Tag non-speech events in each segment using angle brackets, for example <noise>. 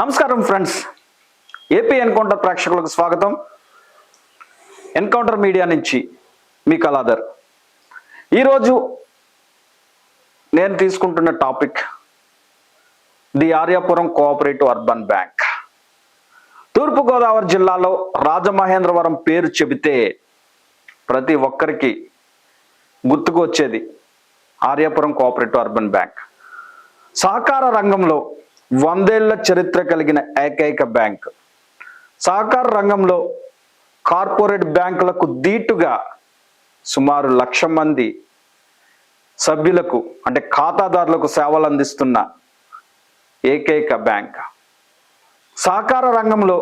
నమస్కారం friends. AP encounter ప్రేక్షకులకు స్వాగతం. ఎన్కౌంటర్ మీడియా నుంచి మీ కళాధర్. ఈరోజు నేను తీసుకుంటున్న topic the Aryapuram cooperative urban bank. Turpu Godavari జిల్లాలో రాజమహేంద్రవరం పేరు చెబితే ప్రతి ఒక్కరికి గుర్తుకు వచ్చేది ఆర్యాపురం కోఆపరేటివ్ అర్బన్ బ్యాంక్. సహకార రంగంలో వందేళ్ళ చరిత్ర కలిగిన ఏకైక బ్యాంక్. సహకార రంగంలో కార్పొరేట్ బ్యాంకులకు దీటుగా సుమారు లక్ష మంది సభ్యులకు అంటే ఖాతాదారులకు సేవలు అందిస్తున్న ఏకైక బ్యాంక్. సహకార రంగంలో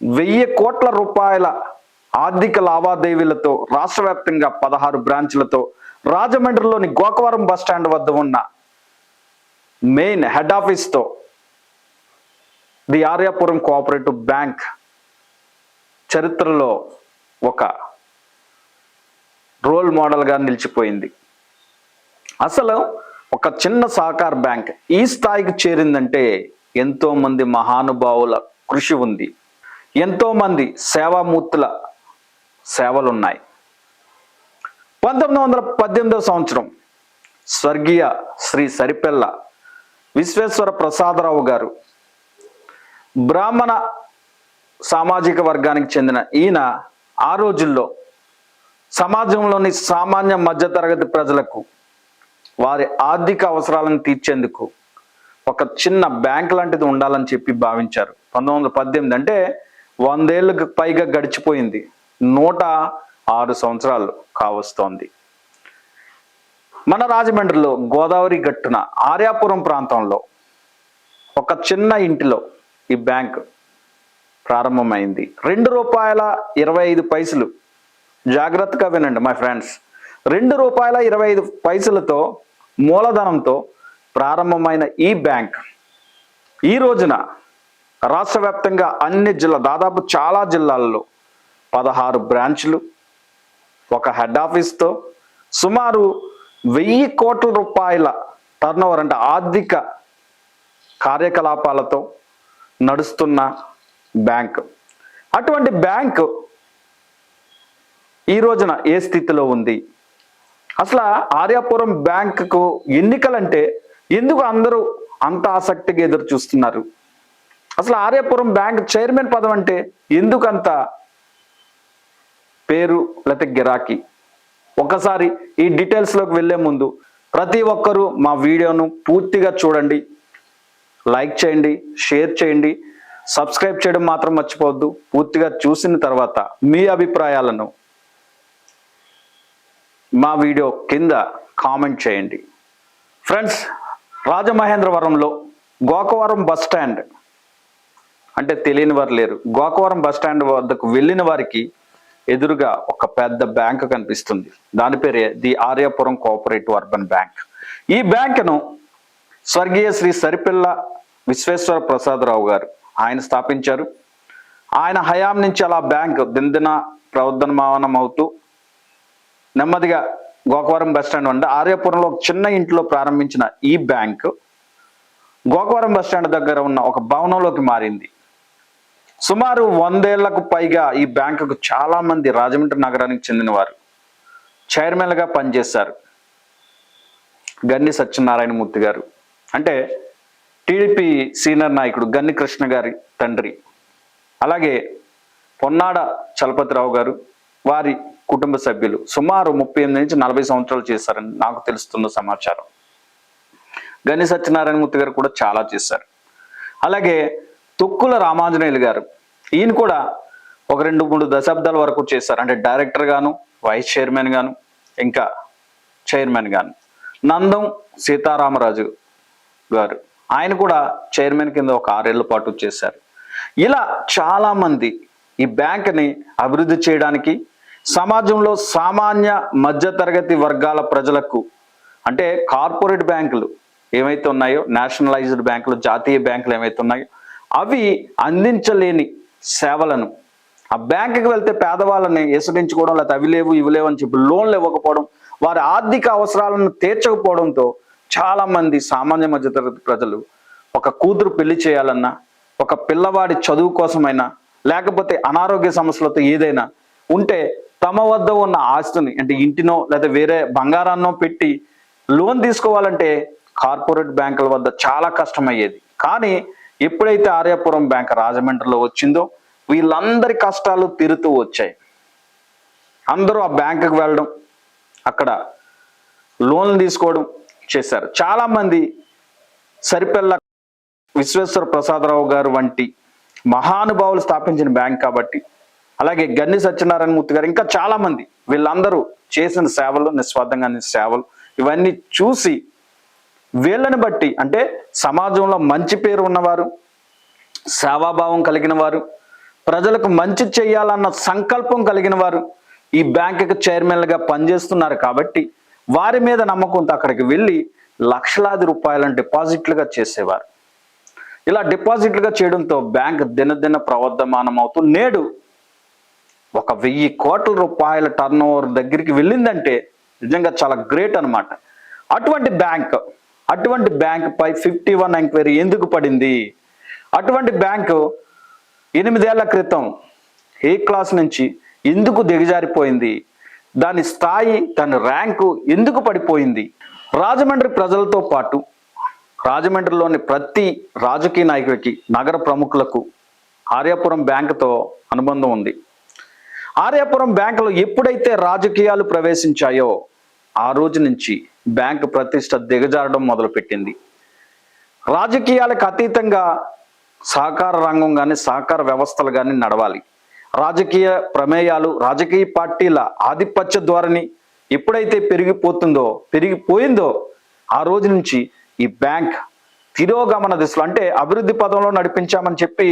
వెయ్యి కోట్ల రూపాయల ఆర్థిక లావాదేవీలతో రాష్ట్ర వ్యాప్తంగా పదహారు బ్రాంచ్లతో రాజమండ్రిలోని గోకవరం బస్టాండ్ వద్ద ఉన్న మెయిన్ హెడ్ ఆఫీస్తో ది ఆర్యాపురం కోఆపరేటివ్ బ్యాంక్ చరిత్రలో ఒక రోల్ మోడల్గా నిలిచిపోయింది. అసలు ఒక చిన్న సహకార బ్యాంక్ ఈ స్థాయికి చేరిందంటే ఎంతోమంది మహానుభావుల కృషి ఉంది. ఎంతోమంది సేవామూర్తుల సేవలున్నాయి. పంతొమ్మిది వందల పద్దెనిమిదవ సంవత్సరం స్వర్గీయ శ్రీ సరిపెల్ల విశ్వేశ్వర ప్రసాదరావు గారు బ్రాహ్మణ సామాజిక వర్గానికి చెందిన ఈయన ఆ రోజుల్లో సమాజంలోని సామాన్య మధ్యతరగతి ప్రజలకు వారి ఆర్థిక అవసరాలను తీర్చేందుకు ఒక చిన్న బ్యాంక్ లాంటిది ఉండాలని చెప్పి భావించారు. పంతొమ్మిది వందల పద్దెనిమిది అంటే వందేళ్ళకు పైగా గడిచిపోయింది. నూట ఆరు సంవత్సరాలు కావస్తోంది. మన రాజమండ్రిలో గోదావరి గట్టున ఆర్యాపురం ప్రాంతంలో ఒక చిన్న ఇంటిలో ఈ బ్యాంక్ ప్రారంభమైంది. రెండు రూపాయల ఇరవై ఐదు పైసలు. జాగ్రత్తగా వినండి మై ఫ్రెండ్స్ రెండు రూపాయల ఇరవై ఐదు పైసలతో మూలధనంతో ప్రారంభమైన ఈ బ్యాంక్ ఈ రోజున రాష్ట్ర వ్యాప్తంగా అన్ని జిల్లా దాదాపు చాలా జిల్లాల్లో పదహారు బ్రాంచ్లు ఒక హెడ్ ఆఫీస్తో సుమారు వెయ్యి కోట్ల రూపాయల టర్నోవర్ అంటే ఆర్థిక కార్యకలాపాలతో నడుస్తున్న బ్యాంక్. అటువంటి బ్యాంక్ ఈ రోజున ఏ స్థితిలో ఉంది? అసలు ఆర్యాపురం బ్యాంకుకు ఎన్నికలంటే ఎందుకు అందరూ అంత ఆసక్తిగా ఎదురు చూస్తున్నారు? అసలు ఆర్యాపురం బ్యాంక్ చైర్మన్ పదం అంటే ఎందుకంత పేరు లేకపోతే గిరాకీ? ఒకసారి ఈ డీటెయిల్స్లోకి వెళ్ళే ముందు ప్రతి ఒక్కరూ మా వీడియోను పూర్తిగా చూడండి లైక్ చేయండి షేర్ చేయండి. సబ్స్క్రైబ్ చేయడం మాత్రం మర్చిపోవద్దు. పూర్తిగా చూసిన తర్వాత మీ అభిప్రాయాలను మా వీడియో కింద కామెంట్ చేయండి. ఫ్రెండ్స్ రాజమహేంద్రవరంలో గోకవరం బస్ స్టాండ్ అంటే తెలియని వారు లేరు. గోకవరం బస్ స్టాండ్ వద్దకు వెళ్ళిన వారికి ఎదురుగా ఒక పెద్ద బ్యాంక్ కనిపిస్తుంది. దాని పేరే the Aryapuram cooperative urban bank. ఈ బ్యాంకును స్వర్గీయ శ్రీ సరిపిల్ల విశ్వేశ్వర ప్రసాదరావు గారు ఆయన స్థాపించారు. ఆయన హయాం నుంచి అలా బ్యాంక్ దిందిన ప్రవర్ధనమావనం అవుతూ నెమ్మదిగా గోకవరం బస్ స్టాండ్ అంటే ఆర్యాపురంలో ఒక చిన్న ఇంట్లో ప్రారంభించిన ఈ బ్యాంకు గోకవరం బస్ స్టాండ్ దగ్గర ఉన్న ఒక భవనంలోకి మారింది. సుమారు వందేళ్ళకు పైగా ఈ బ్యాంకుకు చాలామంది రాజమండ్రి నగరానికి చెందినవారు. చైర్మన్గా పనిచేశారు. గన్ని సత్యనారాయణమూర్తి గారు. అంటే టీడీపీ సీనియర్ నాయకుడు గన్ని కృష్ణ గారి తండ్రి. అలాగే పొన్నాడ చలపతిరావు గారు వారి కుటుంబ సభ్యులు. సుమారు ముప్పై ఎనిమిది నుంచి నలభై సంవత్సరాలు చేశారని నాకు తెలుస్తున్న సమాచారం. గని సత్యనారాయణమూర్తి గారు కూడా చాలా చేశారు. అలాగే తుక్కుల రామాంజనేయులు గారు. ఈయన కూడా ఒక రెండు మూడు దశాబ్దాల వరకు చేశారు. అంటే డైరెక్టర్ గాను వైస్ చైర్మన్ గాను ఇంకా చైర్మన్ గాను. నందం సీతారామరాజు గారు. ఆయన కూడా చైర్మన్ కింద ఒక ఆరేళ్ళ పాటు చేశారు. ఇలా చాలా మంది ఈ బ్యాంక్ని అభివృద్ధి చేయడానికి సమాజంలో సామాన్య మధ్యతరగతి వర్గాల ప్రజలకు అంటే కార్పొరేట్ బ్యాంకులు ఏమైతే ఉన్నాయో నేషనలైజ్డ్ బ్యాంకులు జాతీయ బ్యాంకులు ఏమైతే ఉన్నాయో అవి అందించలేని సేవలను. ఆ బ్యాంకుకి వెళ్తే పేదవాళ్ళని ఎసరించుకోవడం లేకపోతే అవి లేవు ఇవి లేవు అని చెప్పి లోన్లు ఇవ్వకపోవడం వారి ఆర్థిక అవసరాలను తీర్చకపోవడంతో చాలా మంది సామాన్య మధ్యతరగతి ప్రజలు ఒక కూతురు పెళ్ళి చేయాలన్నా ఒక పిల్లవాడి చదువు కోసమైనా లేకపోతే అనారోగ్య సమస్యలతో ఏదైనా ఉంటే తమ వద్ద ఉన్న ఆస్తిని అంటే ఇంటినో లేదా వేరే బంగారాన్నో పెట్టి లోన్ తీసుకోవాలంటే కార్పొరేట్ బ్యాంకుల వద్ద చాలా కష్టమయ్యేది. కానీ ఎప్పుడైతే ఆర్యాపురం బ్యాంక్ రాజమండ్రిలో వచ్చిందో వీళ్ళందరి కష్టాలు తీరుతూ వచ్చాయి. అందరూ ఆ బ్యాంకుకి వెళ్ళడం అక్కడ లోన్లు తీసుకోవడం చేశారు. చాలామంది సరిపెల్ల విశ్వేశ్వర ప్రసాదరావు గారు వంటి మహానుభావులు స్థాపించిన బ్యాంక్ కాబట్టి అలాగే గన్ని సత్యనారాయణ మూర్తి గారు ఇంకా చాలామంది వీళ్ళందరూ చేసిన సేవలు నిస్వార్థంగా సేవలు ఇవన్నీ చూసి వీళ్ళని బట్టి అంటే సమాజంలో మంచి పేరు ఉన్నవారు సేవాభావం కలిగిన వారు ప్రజలకు మంచి చేయాలన్న సంకల్పం కలిగిన వారు ఈ బ్యాంకుకి చైర్మన్లుగా పనిచేస్తున్నారు కాబట్టి వారి మీద నమ్మకంతో అక్కడికి వెళ్ళి లక్షలాది రూపాయలను డిపాజిట్లుగా చేసేవారు. ఇలా డిపాజిట్లుగా చేయడంతో బ్యాంక్ దినదిన ప్రవర్ధమానం అవుతూ నేడు ఒక వెయ్యి కోట్ల రూపాయల టర్న్ ఓవర్ దగ్గరికి వెళ్ళిందంటే నిజంగా చాలా గ్రేట్ అనమాట అటువంటి బ్యాంక్ అటువంటి బ్యాంక్ పై ఫిఫ్టీ వన్ ఎంక్వైరీ ఎందుకు పడింది? అటువంటి బ్యాంకు ఎనిమిదేళ్ళ క్రితం ఏ క్లాస్ నుంచి ఎందుకు దిగజారిపోయింది? దాని స్థాయి దాని ర్యాంకు ఎందుకు పడిపోయింది? రాజమండ్రి ప్రజలతో పాటు రాజమండ్రిలోని ప్రతి రాజకీయ నాయకుడికి నగర ప్రముఖులకు ఆర్యాపురం బ్యాంకుతో అనుబంధం ఉంది. ఆర్యాపురం బ్యాంకులో ఎప్పుడైతే రాజకీయాలు ప్రవేశించాయో ఆ రోజు నుంచి బ్యాంకు ప్రతిష్ట దిగజారడం మొదలుపెట్టింది. రాజకీయాలకు అతీతంగా సహకార రంగం కానీ సహకార వ్యవస్థలు కానీ నడవాలి. రాజకీయ ప్రమేయాలు రాజకీయ పార్టీల ఆధిపత్య ధోరణి ఎప్పుడైతే పెరిగిపోతుందో పెరిగిపోయిందో ఆ రోజు నుంచి ఈ బ్యాంక్ తిరోగమన దిశలో అంటే అభివృద్ధి పదంలో నడిపించామని చెప్పి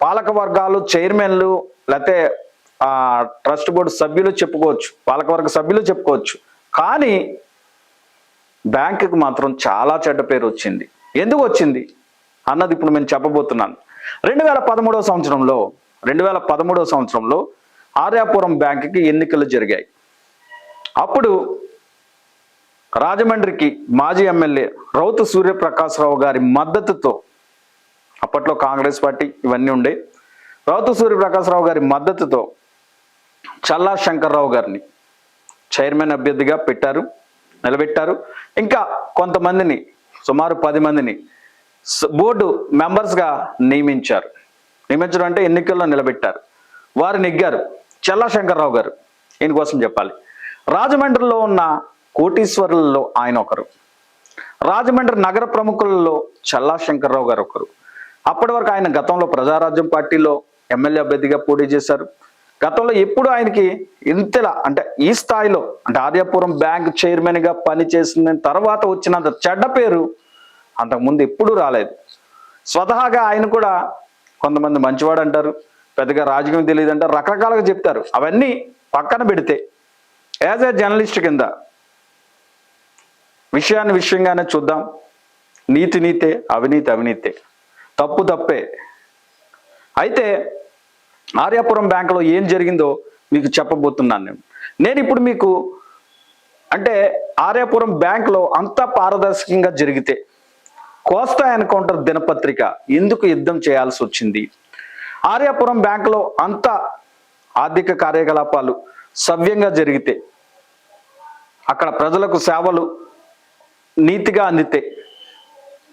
పాలక వర్గాలు చైర్మన్లు లేకపోతే ఆ ట్రస్ట్ బోర్డు సభ్యులు చెప్పుకోవచ్చు పాలకవర్గ సభ్యులు చెప్పుకోవచ్చు. కానీ బ్యాంకుకి మాత్రం చాలా చెడ్డ పేరు వచ్చింది. ఎందుకు వచ్చింది? అన్నది ఇప్పుడు నేను చెప్పబోతున్నాను. రెండు వేల పదమూడవ సంవత్సరంలో రెండు వేల పదమూడవ సంవత్సరంలో ఆర్యాపురం బ్యాంకుకి ఎన్నికలు జరిగాయి. అప్పుడు రాజమండ్రికి మాజీ ఎమ్మెల్యే రౌతు సూర్యప్రకాశ్రావు గారి మద్దతుతో అప్పట్లో కాంగ్రెస్ పార్టీ ఇవన్నీ ఉండే రౌతు సూర్యప్రకాశ్రావు గారి మద్దతుతో చల్లా శంకర్రావు గారిని చైర్మన్ అభ్యర్థిగా పెట్టారు. నిలబెట్టారు. ఇంకా కొంతమందిని సుమారు పది మందిని బోర్డు మెంబర్స్గా నియమించారు. నియమించడం అంటే ఎన్నికల్లో నిలబెట్టారు. వారు నెగ్గారు. చల్లా శంకర్రావు గారు ఈయన కోసం చెప్పాలి. రాజమండ్రిలో ఉన్న కోటీశ్వరులలో ఆయన ఒకరు. రాజమండ్రి నగర ప్రముఖులలో చల్లా శంకర్రావు గారు ఒకరు. అప్పటి వరకు ఆయన గతంలో ప్రజారాజ్యం పార్టీలో ఎమ్మెల్యే అభ్యర్థిగా పోటీ చేశారు. గతంలో ఎప్పుడు ఆయనకి ఇంతలా అంటే ఈ స్థాయిలో అంటే ఆర్యాపురం బ్యాంక్ చైర్మన్గా పనిచేసిన తర్వాత వచ్చినంత చెడ్డ పేరు అంతకుముందు ఎప్పుడూ రాలేదు. స్వతహాగా ఆయన కూడా కొంతమంది మంచివాడు అంటారు పెద్దగా రాజకీయం తెలియదు అంటారు రకరకాలుగా చెప్తారు. అవన్నీ పక్కన పెడితే యాజ్ ఏ జర్నలిస్ట్ కింద విషయాన్ని విషయంగానే చూద్దాం. నీతి నీతే అవినీతి అవినీతే. తప్పు తప్పే. అయితే ఆర్యాపురం బ్యాంకులో ఏం జరిగిందో మీకు చెప్పబోతున్నాను నేను. నేను ఇప్పుడు మీకు అంటే ఆర్యాపురం బ్యాంకులో అంతా పారదర్శకంగా జరిగితే కోస్తా ఎన్కౌంటర్ దినపత్రిక ఎందుకు యుద్ధం చేయాల్సి వచ్చింది? ఆర్యాపురం బ్యాంకులో అంత ఆర్థిక కార్యకలాపాలు సవ్యంగా జరిగితే అక్కడ ప్రజలకు సేవలు నీతిగా అందితే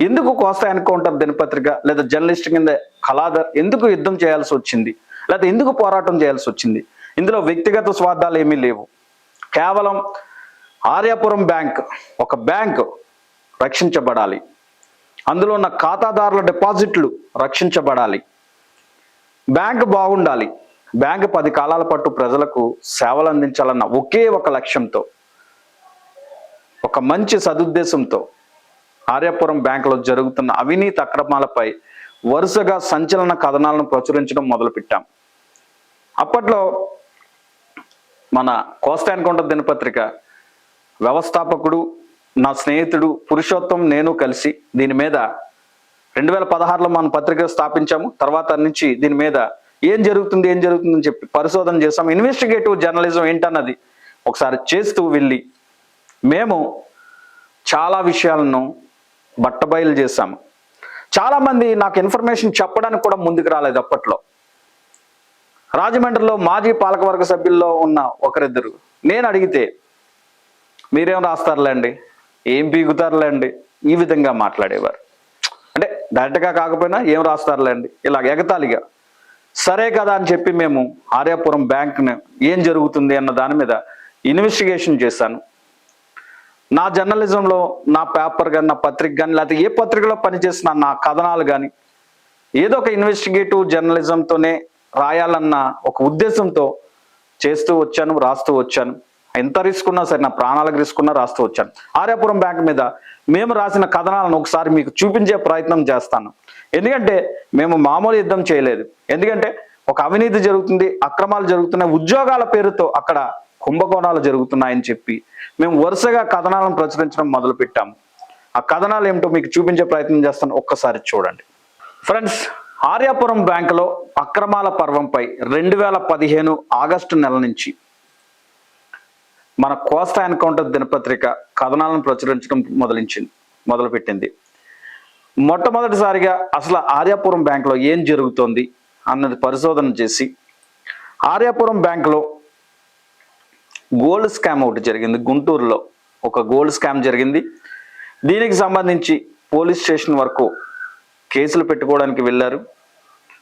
ఎందుకు కోస్తా ఎన్కౌంటర్ దినపత్రిక లేదా జర్నలిస్ట్ కింద కళాధర్ ఎందుకు యుద్ధం చేయాల్సి వచ్చింది? లేకపోతే ఎందుకు పోరాటం చేయాల్సి వచ్చింది? ఇందులో వ్యక్తిగత స్వార్థాలు ఏమీ లేవు. కేవలం ఆర్యాపురం బ్యాంక్ ఒక బ్యాంక్ రక్షించబడాలి. అందులో ఉన్న ఖాతాదారుల డిపాజిట్లు రక్షించబడాలి. బ్యాంక్ బాగుండాలి. బ్యాంక్ పది కాలాల పాటు ప్రజలకు సేవలు అందించాలన్న ఒకే ఒక లక్ష్యంతో ఒక మంచి సదుద్దేశంతో ఆర్యాపురం బ్యాంకులో జరుగుతున్న అవినీతి అక్రమాలపై వరుసగా సంచలన కథనాలను ప్రచురించడం మొదలుపెట్టాం. అప్పట్లో మన కోస్తా ఎన్కౌంటర్ దినపత్రిక వ్యవస్థాపకుడు నా స్నేహితుడు పురుషోత్తం నేను కలిసి దీని మీద రెండు వేల పదహారులో మనం పత్రిక స్థాపించాము. తర్వాత నుంచి దీని మీద ఏం జరుగుతుంది ఏం జరుగుతుందని చెప్పి పరిశోధన చేసాం ఇన్వెస్టిగేటివ్ జర్నలిజం ఏంటన్నది ఒకసారి చేస్తూ వెళ్ళి మేము చాలా విషయాలను బట్టబయలు చేశాము. చాలామంది నాకు ఇన్ఫర్మేషన్ చెప్పడానికి కూడా ముందుకు రాలేదు అప్పట్లో. రాజమండ్రిలో మాజీ పాలకవర్గ సభ్యుల్లో ఉన్న ఒకరిద్దరు. నేను అడిగితే మీరేం రాస్తారులేండి? ఏం పీకుతారులేండి? ఈ విధంగా మాట్లాడేవారు. అంటే డైరెక్ట్గా కాకపోయినా ఏం రాస్తారులేండి? ఇలా ఎగతాళిగా. సరే కదా అని చెప్పి మేము ఆర్యాపురం బ్యాంక్ని ఏం జరుగుతుంది అన్న దాని మీద ఇన్వెస్టిగేషన్ చేశాను. నా జర్నలిజంలో నా పేపర్ కానీ నా పత్రిక కానీ లేకపోతే ఏ పత్రికలో పనిచేసిన నా కథనాలు కానీ ఏదో ఒక ఇన్వెస్టిగేటివ్ జర్నలిజంతోనే రాయాలన్న ఒక ఉద్దేశంతో చేస్తూ వచ్చాను రాస్తూ వచ్చాను. ఎంత రిస్క్ ఉన్నా సరే నా ప్రాణాలకు రిస్క్ ఉన్నా రాస్తూ వచ్చాను. ఆర్యాపురం బ్యాంక్ మీద మేము రాసిన కథనాలను ఒకసారి మీకు చూపించే ప్రయత్నం చేస్తాను. ఎందుకంటే మేము మామూలు యుద్ధం చేయలేదు. ఎందుకంటే ఒక అవినీతి జరుగుతుంది అక్రమాలు జరుగుతున్నాయి ఉద్యోగాల పేరుతో అక్కడ కుంభకోణాలు జరుగుతున్నాయని చెప్పి మేము వరుసగా కథనాలను ప్రచురించడం మొదలు పెట్టాము ఆ కథనాలు ఏమిటో మీకు చూపించే ప్రయత్నం చేస్తాను. ఒక్కసారి చూడండి. ఫ్రెండ్స్ ఆర్యాపురం బ్యాంకులో అక్రమాల పర్వంపై రెండు వేల పదిహేను ఆగస్టు నెల నుంచి మన కోస్తా ఎన్కౌంటర్ దినపత్రిక కథనాలను ప్రచురించడం మొదలించింది మొదలుపెట్టింది. మొట్టమొదటిసారిగా అసలు ఆర్యాపురం బ్యాంకులో ఏం జరుగుతోంది అన్నది పరిశోధన చేసి ఆర్యాపురం బ్యాంకులో గోల్డ్ స్కామ్ ఒకటి జరిగింది. గుంటూరులో ఒక గోల్డ్ స్కామ్ జరిగింది. దీనికి సంబంధించి పోలీస్ స్టేషన్ వరకు కేసులు పెట్టుకోవడానికి వెళ్ళారు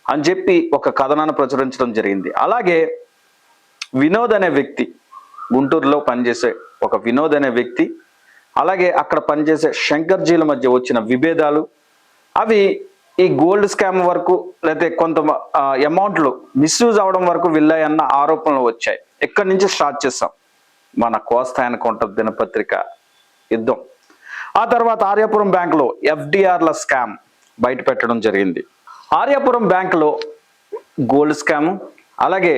అని చెప్పి ఒక కథనాన్ని ప్రచురించడం జరిగింది. అలాగే వినోద్ అనే వ్యక్తి గుంటూరులో పనిచేసే ఒక వినోద్ అనే వ్యక్తి అలాగే అక్కడ పనిచేసే శంకర్జీల మధ్య వచ్చిన విభేదాలు అవి ఈ గోల్డ్ స్కామ్ వరకు లేకపోతే కొంత అమౌంట్లు మిస్యూజ్ అవడం వరకు వెళ్ళాయన్న ఆరోపణలు వచ్చాయి. ఎక్కడి నుంచి స్టార్ట్ చేస్తాం మన కోస్తా కొంట దినపత్రిక యుద్ధం. ఆ తర్వాత ఆర్యాపురం బ్యాంకులో ఎఫ్డిఆర్ల స్కామ్ బయట పెట్టడం జరిగింది. ఆర్యాపురం బ్యాంకులో గోల్డ్ స్కాము అలాగే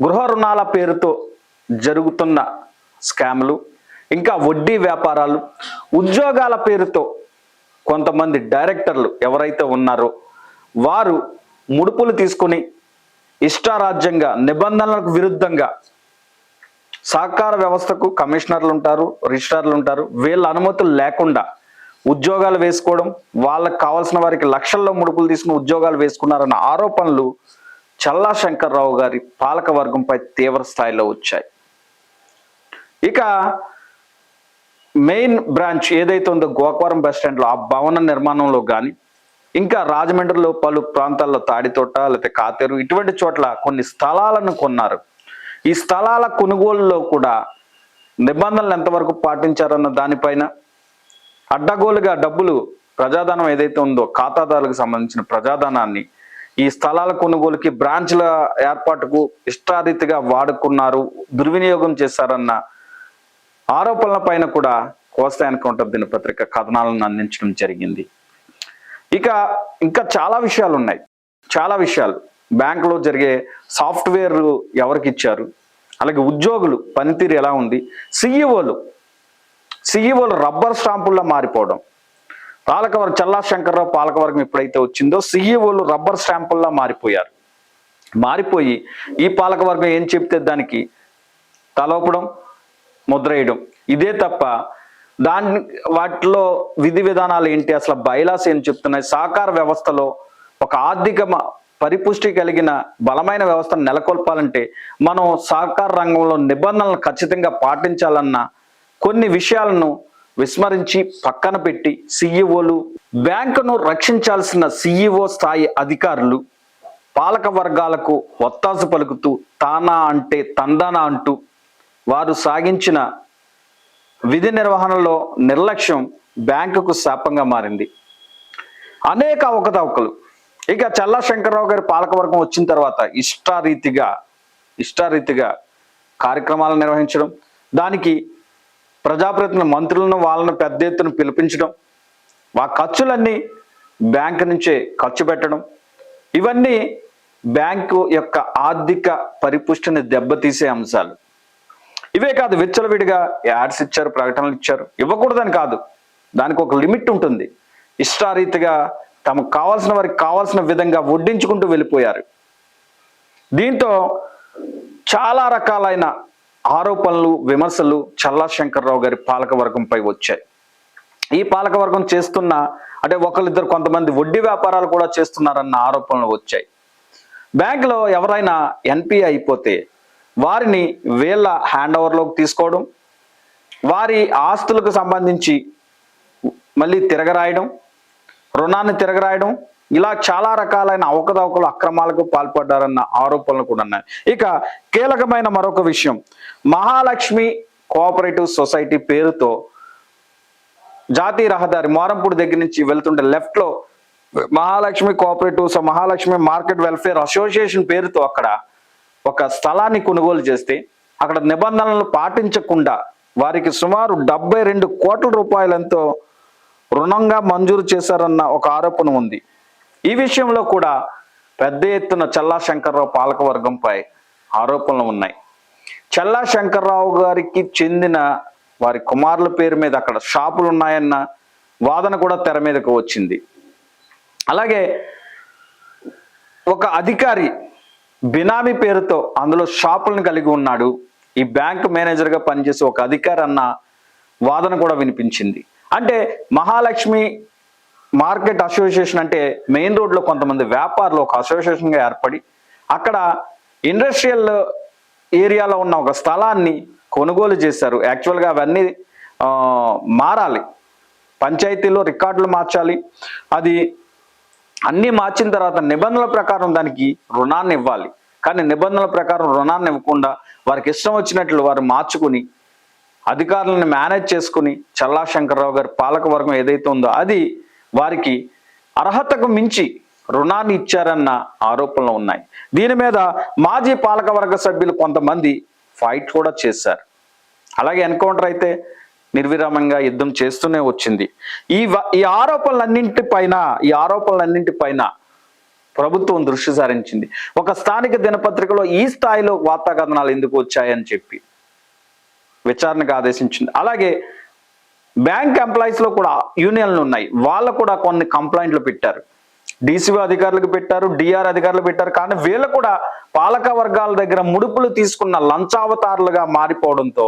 గృహ రుణాల పేరుతో జరుగుతున్న స్కాములు ఇంకా వడ్డీ వ్యాపారాలు ఉద్యోగాల పేరుతో కొంతమంది డైరెక్టర్లు ఎవరైతే ఉన్నారో వారు ముడుపులు తీసుకొని ఇష్టారాజ్యంగా నిబంధనలకు విరుద్ధంగా సహకార వ్యవస్థకు కమిషనర్లు ఉంటారు రిజిస్ట్రార్లు ఉంటారు వీళ్ళ అనుమతులు లేకుండా ఉద్యోగాలు వేసుకోవడం వాళ్ళకు కావాల్సిన వారికి లక్షల్లో ముడుపులు తీసుకుని ఉద్యోగాలు వేసుకున్నారన్న ఆరోపణలు చల్లా శంకర్రావు గారి పాలక వర్గంపై తీవ్ర స్థాయిలో వచ్చాయి. ఇక మెయిన్ బ్రాంచ్ ఏదైతే ఉందో గోకవరం బస్ స్టాండ్లో ఆ భవన నిర్మాణంలో కానీ ఇంకా రాజమండ్రిలో పలు ప్రాంతాల్లో తాడితోట లేకపోతే కాతేరు ఇటువంటి చోట్ల కొన్ని స్థలాలను కొన్నారు. ఈ స్థలాల కొనుగోలులో కూడా నిబంధనలు ఎంతవరకు పాటించారన్న దానిపైన అడ్డగోలుగా డబ్బులు ప్రజాధనం ఏదైతే ఉందో ఖాతాదారులకు సంబంధించిన ప్రజాధనాన్ని ఈ స్థలాల కొనుగోలుకి బ్రాంచ్ల ఏర్పాటుకు ఇష్టారీతిగా వాడుకున్నారు దుర్వినియోగం చేశారన్న ఆరోపణల పైన కూడా కోస్తా ఎన్కౌంటర్ దినపత్రిక కథనాలను అందించడం జరిగింది. ఇక ఇంకా చాలా విషయాలు ఉన్నాయి. చాలా విషయాలు. బ్యాంకులో జరిగే సాఫ్ట్వేర్ ఎవరికి ఇచ్చారు? అలాగే ఉద్యోగులు పనితీరు ఎలా ఉంది? సిఇఓలు సీఈఓలు రబ్బర్ స్టాంపుల్లో మారిపోవడం. పాలకవర్గం చల్లా శంకర్రావు పాలకవర్గం ఎప్పుడైతే వచ్చిందో సీఈఓలు రబ్బర్ స్టాంపుల్లా మారిపోయారు. మారిపోయి ఈ పాలకవర్గం ఏం చెప్తే దానికి తలోపడం ముద్ర వేయడం ఇదే తప్ప దాని వాటిలో విధి విధానాలు ఏంటి? అసలు బైలాస్ ఏం చెప్తున్నాయి? సహకార వ్యవస్థలో ఒక ఆర్థిక మ- పరిపుష్టి కలిగిన బలమైన వ్యవస్థను నెలకొల్పాలంటే మనం సహకార రంగంలో నిబంధనలను ఖచ్చితంగా పాటించాలన్న కొన్ని విషయాలను విస్మరించి పక్కన పెట్టి సిఇఓలు బ్యాంకును రక్షించాల్సిన సిఇఓ స్థాయి అధికారులు పాలక వర్గాలకు ఒత్తాసు పలుకుతూ తానా అంటే తందానా అంటూ వారు సాగించిన విధి నిర్వహణలో నిర్లక్ష్యం బ్యాంకుకు శాపంగా మారింది. అనేక అవకతవకలు. ఇక చల్లా శంకర్రావు గారి పాలకవర్గం వచ్చిన తర్వాత ఇష్టారీతిగా ఇష్టారీతిగా కార్యక్రమాలు నిర్వహించడం దానికి ప్రజాప్రతినిధుల మంత్రులను వాళ్ళను పెద్ద ఎత్తున పిలిపించడం ఆ ఖర్చులన్నీ బ్యాంకు నుంచే ఖర్చు పెట్టడం ఇవన్నీ బ్యాంకు యొక్క ఆర్థిక పరిపుష్టిని దెబ్బతీసే అంశాలు. ఇవే కాదు విచ్చలవిడిగా యాడ్స్ ఇచ్చారు ప్రకటనలు ఇచ్చారు. ఇవ్వకూడదని కాదు దానికి ఒక లిమిట్ ఉంటుంది. ఇష్టారీతిగా తమకు కావాల్సిన వారికి కావాల్సిన విధంగా వడ్డించుకుంటూ వెళ్ళిపోయారు. దీంతో చాలా రకాలైన ఆరోపణలు విమర్శలు చల్లా శంకర్రావు గారి పాలక వర్గంపై వచ్చాయి. ఈ పాలకవర్గం చేస్తున్న అంటే ఒకరిద్దరు కొంతమంది వడ్డీ వ్యాపారాలు కూడా చేస్తున్నారన్న ఆరోపణలు వచ్చాయి. బ్యాంకులో ఎవరైనా ఎన్పిఐ అయిపోతే వారిని వీళ్ళ హ్యాండ్ ఓవర్లోకి తీసుకోవడం వారి ఆస్తులకు సంబంధించి మళ్ళీ తిరగరాయడం రుణాన్ని తిరగరాయడం ఇలా చాలా రకాలైన అవకతవకలు అక్రమాలకు పాల్పడ్డారన్న ఆరోపణలు కూడా ఉన్నాయి. ఇక కీలకమైన మరొక విషయం మహాలక్ష్మి కోఆపరేటివ్ సొసైటీ పేరుతో జాతీయ రహదారి మోరంపూడి దగ్గర నుంచి వెళ్తుంటే లెఫ్ట్లో Mahalakshmi cooperative so Mahalakshmi market welfare association పేరుతో అక్కడ ఒక స్థలాన్ని కొనుగోలు చేస్తే అక్కడ నిబంధనలను పాటించకుండా వారికి సుమారు డెబ్బై రెండు కోట్ల రూపాయలంతో రుణంగా మంజూరు చేశారన్న ఒక ఆరోపణ ఉంది. ఈ విషయంలో కూడా పెద్ద ఎత్తున చల్లా శంకర్రావు పాలకవర్గంపై ఆరోపణలు ఉన్నాయి. చల్లా శంకర్రావు గారికి చెందిన వారి కుమారుల పేరు మీద అక్కడ షాపులు ఉన్నాయన్న వాదన కూడా తెర మీదకు వచ్చింది. అలాగే ఒక అధికారి బినామీ పేరుతో అందులో షాపులను కలిగి ఉన్నాడు. ఈ బ్యాంక్ మేనేజర్గా పనిచేసే ఒక అధికారి అన్న వాదన కూడా వినిపించింది. అంటే మహాలక్ష్మి మార్కెట్ అసోసియేషన్ అంటే మెయిన్ రోడ్లో కొంతమంది వ్యాపారులు ఒక అసోసియేషన్గా ఏర్పడి అక్కడ ఇండస్ట్రియల్ ఏరియాలో ఉన్న ఒక స్థలాన్ని కొనుగోలు చేశారు. యాక్చువల్గా అవన్నీ మారాలి. పంచాయతీలో రికార్డులు మార్చాలి. అది అన్నీ మార్చిన తర్వాత నిబంధనల ప్రకారం దానికి రుణాన్ని ఇవ్వాలి. కానీ నిబంధనల ప్రకారం రుణాన్ని ఇవ్వకుండా వారికి ఇష్టం వచ్చినట్లు వారు మార్చుకుని అధికారులను మేనేజ్ చేసుకుని చల్లా శంకర్రావు గారి పాలక వర్గం ఏదైతే ఉందో అది వారికి అర్హతకు మించి రుణాన్ని ఇచ్చారన్న ఆరోపణలు ఉన్నాయి. దీని మీద మాజీ పాలకవర్గ సభ్యులు కొంతమంది ఫైట్ కూడా చేశారు. అలాగే ఎన్కౌంటర్ అయితే నిర్విరామంగా యుద్ధం చేస్తూనే వచ్చింది. ఈ వ- ఈ ఆరోపణలన్నింటిపైన ఈ ఆరోపణలన్నింటిపైన ప్రభుత్వం దృష్టి సారించింది. ఒక స్థానిక దినపత్రికలో ఈ స్థాయిలో వార్తా కథనాలు ఎందుకు వచ్చాయని చెప్పి విచారణకు ఆదేశించింది. అలాగే బ్యాంక్ ఎంప్లాయీస్లో కూడా యూనియన్లు ఉన్నాయి. వాళ్ళు కూడా కొన్ని కంప్లైంట్లు పెట్టారు. డీసీఓ అధికారులకు పెట్టారు డిఆర్ అధికారులు పెట్టారు. కానీ వీళ్ళు కూడా పాలక వర్గాల దగ్గర ముడుపులు తీసుకున్న లంచావతారులుగా మారిపోవడంతో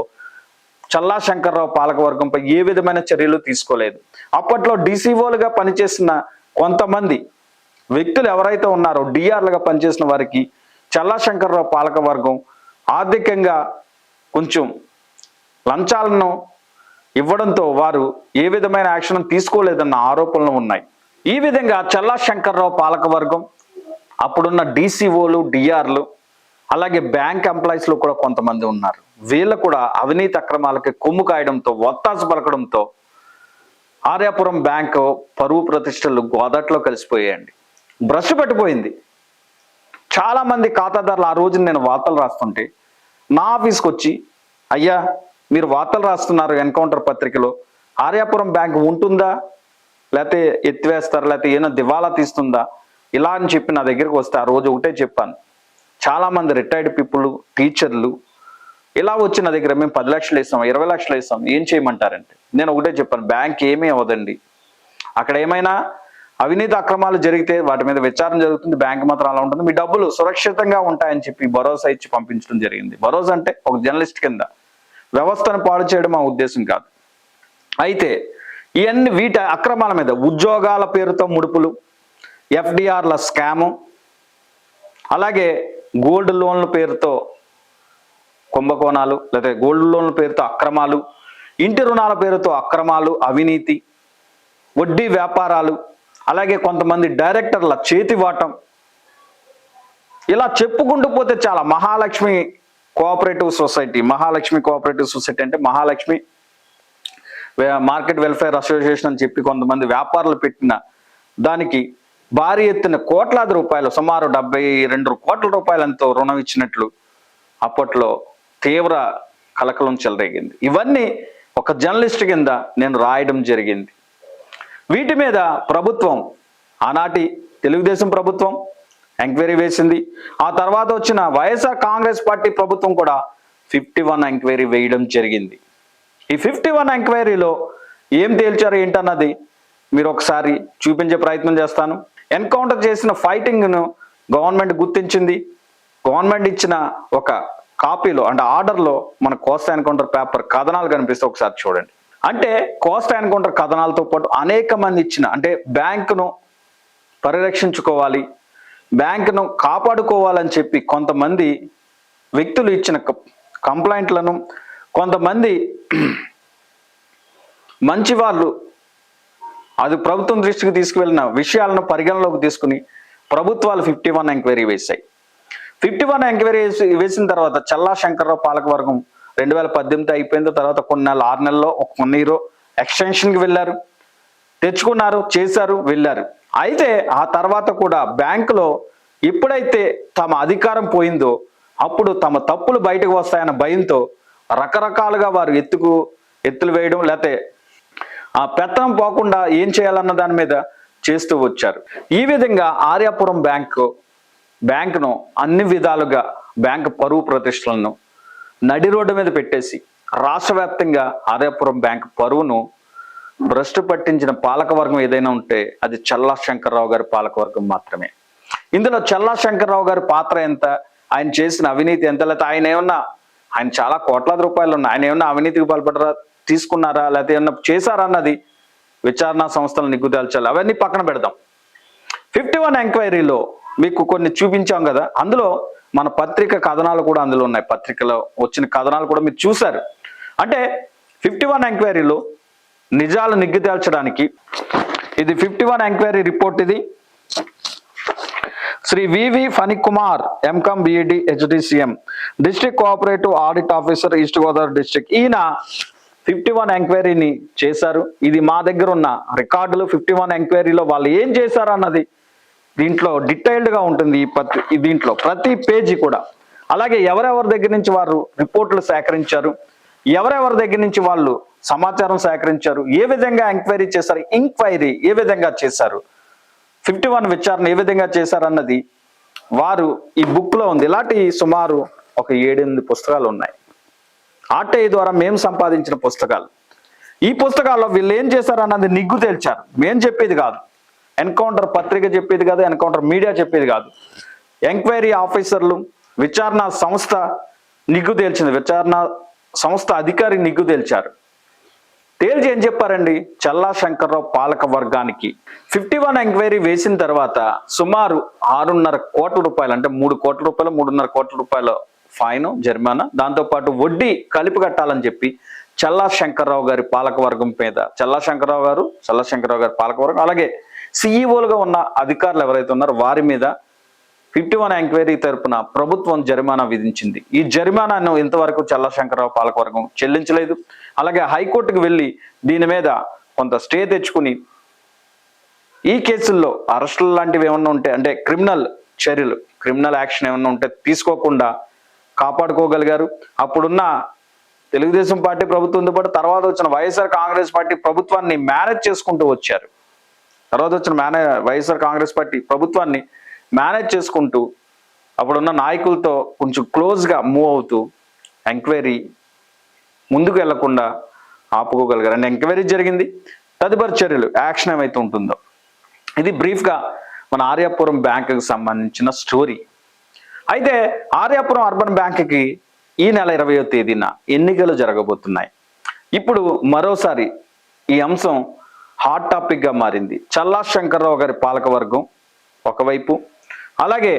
చల్లా శంకర్రావు పాలక వర్గంపై ఏ విధమైన చర్యలు తీసుకోలేదు. అప్పట్లో డీసీఓలుగా పనిచేసిన కొంతమంది వ్యక్తులు ఎవరైతే ఉన్నారో డిఆర్లుగా పనిచేసిన వారికి చల్లా శంకర్రావు పాలక వర్గం ఆర్థికంగా కొంచెం లంచాలను ఇవ్వడంతో వారు ఏ విధమైన యాక్షన్ తీసుకోలేదన్న ఆరోపణలు ఉన్నాయి. ఈ విధంగా చల్లా శంకర్రావు పాలకవర్గం అప్పుడున్న డీసీఓలు డిఆర్లు అలాగే బ్యాంక్ ఎంప్లాయీస్లో కూడా కొంతమంది ఉన్నారు. వీళ్ళు కూడా అవినీతి అక్రమాలకి కొమ్ము కాయడంతో ఒత్తాసు పలకడంతో ఆర్యాపురం బ్యాంక్ పరువు ప్రతిష్టలు గోదట్లో కలిసిపోయాయండి. బ్రష్ పెట్టిపోయింది చాలా మంది ఖాతాదారులు ఆ రోజు నేను వార్తలు రాస్తుంటే నా ఆఫీస్కి వచ్చి అయ్యా మీరు వార్తలు రాస్తున్నారు ఎన్కౌంటర్ పత్రికలో ఆర్యాపురం బ్యాంక్ ఉంటుందా? లేకపోతే ఎత్తివేస్తారా? లేకపోతే ఏమైనా దివాలా తీస్తుందా? ఇలా అని చెప్పి నా దగ్గరికి వస్తే ఆ రోజు ఒకటే చెప్పాను. చాలా మంది రిటైర్డ్ పీపుల్ టీచర్లు ఇలా వచ్చి నా దగ్గర మేము పది లక్షలు వేసాం ఇరవై లక్షలు వేసాం ఏం చేయమంటారంటే? నేను ఒకటే చెప్పాను బ్యాంక్ ఏమీ అవ్వదండి. అక్కడ ఏమైనా అవినీతి అక్రమాలు జరిగితే వాటి మీద విచారణ జరుగుతుంది బ్యాంక్ మాత్రం అలా ఉంటుంది. మీ డబ్బులు సురక్షితంగా ఉంటాయని చెప్పి భరోసా ఇచ్చి పంపించడం జరిగింది. భరోసా అంటే ఒక జర్నలిస్ట్ కింద. వ్యవస్థను పాడు చేయడం మా ఉద్దేశం కాదు. అయితే ఇవన్నీ వీటి అక్రమాల మీద ఉద్యోగాల పేరుతో ముడుపులు ఎఫ్డిఆర్ల స్కాము అలాగే గోల్డ్ లోన్ల పేరుతో కుంభకోణాలు లేదా గోల్డ్ లోన్ల పేరుతో అక్రమాలు ఇంటి రుణాల పేరుతో అక్రమాలు అవినీతి వడ్డీ వ్యాపారాలు అలాగే కొంతమంది డైరెక్టర్ల చేతివాటం. ఇలా చెప్పుకుంటూ పోతే చాలా Mahalakshmi cooperative society Mahalakshmi cooperative society అంటే మహాలక్ష్మి మార్కెట్ వెల్ఫేర్ అసోసియేషన్ అని చెప్పి కొంతమంది వ్యాపారులు పెట్టిన దానికి భారీ ఎత్తున కోట్లాది రూపాయలు సుమారు డెబ్బై రెండు కోట్ల రూపాయలంతో రుణం ఇచ్చినట్లు అప్పట్లో తీవ్ర కలకలం చెలరేగింది. ఇవన్నీ ఒక జర్నలిస్ట్ కింద నేను రాయడం జరిగింది. వీటి మీద ప్రభుత్వం ఆనాటి తెలుగుదేశం ప్రభుత్వం ఎంక్వైరీ వేసింది. ఆ తర్వాత వచ్చిన వైఎస్ఆర్ కాంగ్రెస్ పార్టీ ప్రభుత్వం కూడా ఫిఫ్టీ వన్ ఎంక్వైరీ వేయడం జరిగింది. ఈ ఫిఫ్టీ వన్ ఎంక్వైరీలో ఏం తేల్చారు ఏంటన్నది మీరు ఒకసారి చూపించే ప్రయత్నం చేస్తాను. ఎన్కౌంటర్ చేసిన ఫైటింగ్ను గవర్నమెంట్ గుర్తించింది. గవర్నమెంట్ ఇచ్చిన ఒక కాపీలో అంటే ఆర్డర్లో మన కోస్తా ఎన్కౌంటర్ పేపర్ కథనాలు కనిపిస్తే ఒకసారి చూడండి. అంటే కోస్ట్ ఎన్కౌంటర్ కథనాలతో పాటు అనేక మంది ఇచ్చిన అంటే బ్యాంకును పరిరక్షించుకోవాలి బ్యాంకును కాపాడుకోవాలని చెప్పి కొంతమంది వ్యక్తులు ఇచ్చిన కంప్లైంట్లను కొంతమంది <clears throat> మంచి వాళ్ళు అది ప్రభుత్వం దృష్టికి తీసుకువెళ్ళిన విషయాలను పరిగణలోకి తీసుకుని ప్రభుత్వాలు ఫిఫ్టీ వన్ ఎంక్వైరీ వేశాయి. ఫిఫ్టీ వన్ ఎంక్వైరీ వేసి వేసిన తర్వాత చల్లా శంకర్రావు పాలకవర్గం రెండు వేల పద్దెనిమిది అయిపోయిన తర్వాత కొన్ని నెలలు ఆరు నెలల్లో ఒక ఎక్స్టెన్షన్కి వెళ్ళారు. తెచ్చుకున్నారు చేశారు వెళ్ళారు. అయితే ఆ తర్వాత కూడా బ్యాంకులో ఎప్పుడైతే తమ అధికారం పోయిందో అప్పుడు తమ తప్పులు బయటకు వస్తాయన్న భయంతో రకరకాలుగా వారు ఎత్తుకు ఎత్తులు వేయడం లేకపోతే ఆ పెత్తనం పోకుండా ఏం చేయాలన్న దాని మీద చేస్తూ వచ్చారు. ఈ విధంగా ఆర్యాపురం బ్యాంకు బ్యాంకును అన్ని విధాలుగా బ్యాంకు పరువు ప్రతిష్టలను నడి రోడ్డు మీద పెట్టేసి రాష్ట్ర వ్యాప్తంగా ఆర్యాపురం బ్యాంక్ పరువును భ్రష్టు పట్టించిన పాలకవర్గం ఏదైనా ఉంటే అది చల్లా శంకర్రావు గారి పాలకవర్గం మాత్రమే. ఇందులో చల్లా శంకర్రావు గారి పాత్ర ఎంత? ఆయన చేసిన అవినీతి ఎంత? లేకపోతే ఆయన ఏమన్నా ఆయన చాలా కోట్లాది రూపాయలు ఉన్నాయి. ఆయన ఏమన్నా అవినీతికి పాల్పడరా తీసుకున్నారా? లేకపోతే ఏమన్నా చేశారా అన్నది విచారణ సంస్థలు నిగ్గుదాల్చాలి. అవన్నీ పక్కన పెడదాం. ఫిఫ్టీ వన్ ఎంక్వైరీలో మీకు కొన్ని చూపించాం కదా. అందులో మన పత్రిక కథనాలు కూడా అందులో ఉన్నాయి. పత్రికలో వచ్చిన కథనాలు కూడా మీరు చూశారు. అంటే ఫిఫ్టీ వన్ ఎంక్వైరీలో నిజాలు నిగ్గుతేల్చడానికి. ఇది ఫిఫ్టీ వన్ ఎంక్వైరీ రిపోర్ట్ ఇది. Shri VV Phanikumar MCom BEd HDCM district cooperative audit officer East Godavari district. ఈయన ఫిఫ్టీ వన్ ఎంక్వైరీని చేశారు. ఇది మా దగ్గర ఉన్న రికార్డులు. ఫిఫ్టీ వన్ ఎంక్వైరీలో వాళ్ళు ఏం చేశారు అన్నది దీంట్లో డీటెయిల్డ్గా ఉంటుంది ఈ దీంట్లో ప్రతి పేజీ కూడా. అలాగే ఎవరెవరి దగ్గర నుంచి వారు రిపోర్ట్లు సేకరించారు? ఎవరెవరి దగ్గర నుంచి వాళ్ళు సమాచారం సేకరించారు. ఏ విధంగా ఎంక్వైరీ చేశారు? ఇంక్వైరీ ఏ విధంగా చేశారు? ఫిఫ్టీ వన్ విచారణ ఏ విధంగా చేశారన్నది వారు ఈ బుక్లో ఉంది. ఇలాంటి సుమారు ఒక ఏడెనిమిది పుస్తకాలు ఉన్నాయి. ఆర్టీఐ ద్వారా మేము సంపాదించిన పుస్తకాలు. ఈ పుస్తకాల్లో వీళ్ళు ఏం చేశారన్నది నిగ్గు తేల్చారు. మేం చెప్పేది కాదు. ఎన్కౌంటర్ పత్రిక చెప్పేది కాదు ఎన్కౌంటర్ మీడియా చెప్పేది కాదు. ఎంక్వైరీ ఆఫీసర్లు విచారణ సంస్థ నిగ్గు తేల్చింది. విచారణ సంస్థ అధికారి నిగ్గు తేల్చారు. తేల్చి ఏం చెప్పారండి? చల్లా శంకర్రావు పాలక వర్గానికి. ఫిఫ్టీ వన్ ఎంక్వైరీ వేసిన తర్వాత సుమారు ఆరున్నర కోట్ల రూపాయలు అంటే మూడు కోట్ల రూపాయలు మూడున్నర కోట్ల రూపాయల ఫైన్ జరిమానా. దాంతోపాటు వడ్డీ కలిపి కట్టాలని చెప్పి చల్లా శంకర్రావు గారి పాలకవర్గం మీద చల్లా శంకర్రావు గారు చల్లా శంకర్రావు గారి పాలకవర్గం అలాగే సిఈఓలుగా ఉన్న అధికారులు ఎవరైతే ఉన్నారో వారి మీద ఫిఫ్టీ వన్ ఎంక్వైరీ తరపున ప్రభుత్వం జరిమానా విధించింది. ఈ జరిమానాను ఇంతవరకు చల్లశంకరరావు పాలకవర్గం చెల్లించలేదు. అలాగే హైకోర్టుకు వెళ్ళి దీని మీద కొంత స్టే తెచ్చుకుని ఈ కేసుల్లో అరెస్టులు లాంటివి ఏమన్నా ఉంటే అంటే క్రిమినల్ చర్యలు క్రిమినల్ యాక్షన్ ఏమన్నా ఉంటే తీసుకోకుండా కాపాడుకోగలిగారు. అప్పుడున్న తెలుగుదేశం పార్టీ ప్రభుత్వంతో పాటు తర్వాత వచ్చిన వైఎస్ఆర్ కాంగ్రెస్ పార్టీ ప్రభుత్వాన్ని మేనేజ్ చేసుకుంటూ వచ్చారు. తర్వాత వచ్చిన మేనే వైఎస్ఆర్ కాంగ్రెస్ పార్టీ ప్రభుత్వాన్ని మేనేజ్ చేసుకుంటూ అప్పుడున్న నాయకులతో కొంచెం క్లోజ్గా మూవ్ అవుతూ ఎంక్వైరీ ముందుకు వెళ్ళకుండా ఆపుకోగలిగారు. అండ్ ఎంక్వైరీ జరిగింది. తదుపరి చర్యలు యాక్షన్ ఏమైతే ఉంటుందో. ఇది బ్రీఫ్గా మన ఆర్యాపురం బ్యాంకుకి సంబంధించిన స్టోరీ అయితే ఆర్యాపురం అర్బన్ బ్యాంక్కి ఈ నెల ఇరవయో తేదీన ఎన్నికలు జరగబోతున్నాయి. ఇప్పుడు మరోసారి ఈ అంశం హాట్ టాపిక్గా మారింది. చల్లా శంకర్రావు గారి పాలకవర్గం ఒకవైపు అలాగే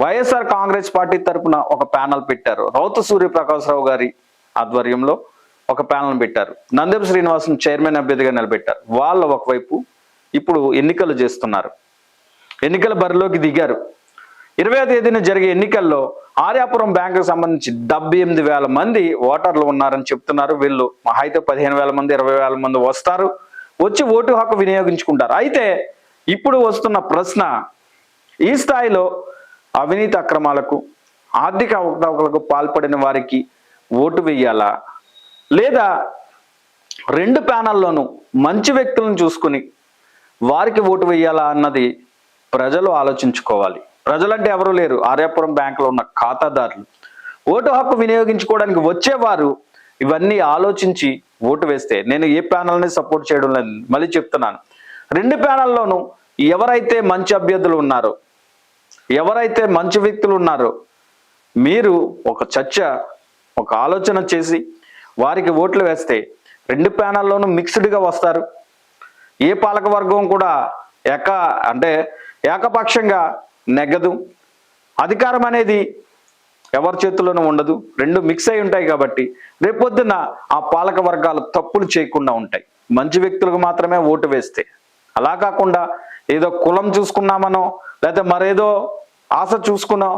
వైఎస్ఆర్ కాంగ్రెస్ పార్టీ తరపున ఒక ప్యానల్ పెట్టారు. రౌతు సూర్యప్రకాశ్రావు గారి ఆధ్వర్యంలో ఒక ప్యానల్ పెట్టారు. నందెపు శ్రీనివాసం చైర్మన్ అభ్యర్థిగా నిలబెట్టారు. వాళ్ళ ఒకవైపు ఇప్పుడు ఎన్నికలు చేస్తున్నారు. ఎన్నికల బరిలోకి దిగారు. ఇరవై తేదీన జరిగే ఎన్నికల్లో ఆర్యాపురం బ్యాంకుకు సంబంధించి డెబ్బై ఎనిమిది వేల మంది ఓటర్లు ఉన్నారని చెప్తున్నారు. వీళ్ళు మహా అయితే పదిహేను వేల మంది ఇరవై వేల మంది వస్తారు. వచ్చి ఓటు హక్కు వినియోగించుకుంటారు. అయితే ఇప్పుడు వస్తున్న ప్రశ్న ఈ స్థాయిలో అవినీతి అక్రమాలకు ఆర్థిక అవకతవకలకు పాల్పడిన వారికి ఓటు వేయాలా? లేదా రెండు ప్యానల్లోనూ మంచి వ్యక్తులను చూసుకుని వారికి ఓటు వేయాలా అన్నది ప్రజలు ఆలోచించుకోవాలి. ప్రజలంటే ఎవరు లేరు. ఆర్యాపురం బ్యాంకులో ఉన్న ఖాతాదారులు. ఓటు హక్కు వినియోగించుకోవడానికి వచ్చేవారు ఇవన్నీ ఆలోచించి ఓటు వేస్తే. నేను ఏ ప్యానల్ని సపోర్ట్ చేయడం లేదు. మళ్ళీ చెప్తున్నాను. రెండు ప్యానల్లోనూ ఎవరైతే మంచి అభ్యర్థులు ఉన్నారో ఎవరైతే మంచి వ్యక్తులు ఉన్నారో మీరు ఒక చర్చ ఒక ఆలోచన చేసి వారికి ఓట్లు వేస్తే రెండు ప్యానల్లోనూ మిక్స్డ్గా వస్తారు. ఏ పాలక వర్గం కూడా ఏక అంటే ఏకపక్షంగా నెగ్గదు. అధికారం అనేది ఎవరి చేతుల్లోనూ ఉండదు. రెండు మిక్స్ అయి ఉంటాయి కాబట్టి రేపొద్దున ఆ పాలక వర్గాలు తప్పులు చేయకుండా ఉంటాయి. మంచి వ్యక్తులకు మాత్రమే ఓటు వేస్తే. అలా కాకుండా ఏదో కులం చూసుకున్నామనో లేకపోతే మరేదో ఆశ చూసుకునో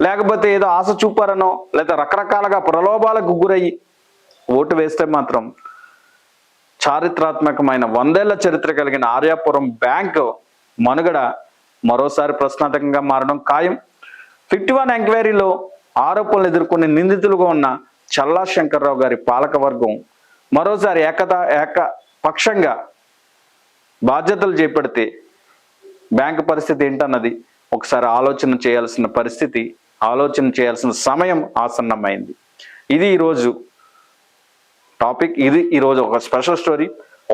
లేకపోతే ఏదో ఆశ చూపారనో లేకపోతే రకరకాలుగా ప్రలోభాలకు గురయ్యి ఓటు వేస్తే మాత్రం చారిత్రాత్మకమైన వందేళ్ళ చరిత్ర కలిగిన ఆర్యాపురం బ్యాంక్ మనుగడ మరోసారి ప్రశ్నార్థకంగా మారడం ఖాయం. ఫిఫ్టీ వన్ ఎంక్వైరీలో ఆరోపణలు ఎదుర్కొనే నిందితులుగా ఉన్న చల్లా శంకర్రావు గారి పాలకవర్గం మరోసారి ఏకత ఏకపక్షంగా బాధ్యతలు చేపడితే బ్యాంకు పరిస్థితి ఏంటన్నది ఒకసారి ఆలోచన చేయాల్సిన పరిస్థితి ఆలోచన చేయాల్సిన సమయం ఆసన్నమైంది. ఇది ఈరోజు టాపిక్ ఇది ఈరోజు ఒక స్పెషల్ స్టోరీ.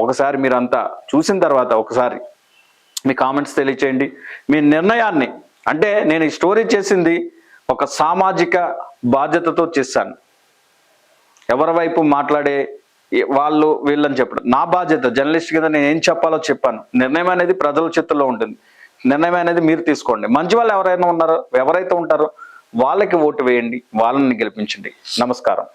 ఒకసారి మీరంతా చూసిన తర్వాత ఒకసారి మీ కామెంట్స్ తెలియచేయండి. మీ నిర్ణయాన్ని అంటే నేను ఈ స్టోరీ చేసింది ఒక సామాజిక బాధ్యతతో చేశాను. ఎవరి వైపు మాట్లాడే వాళ్ళు వీళ్ళని చెప్పడం. నా బాధ్యత జర్నలిస్ట్ కింద నేను ఏం చెప్పాలో చెప్పాను. నిర్ణయం అనేది ప్రజల చేతుల్లో ఉంటుంది. నిర్ణయం అనేది మీరు తీసుకోండి. మంచి వాళ్ళు ఎవరైనా ఉన్నారో ఎవరైతే ఉంటారో వాళ్ళకి ఓటు వేయండి వాళ్ళని గెలిపించండి. నమస్కారం.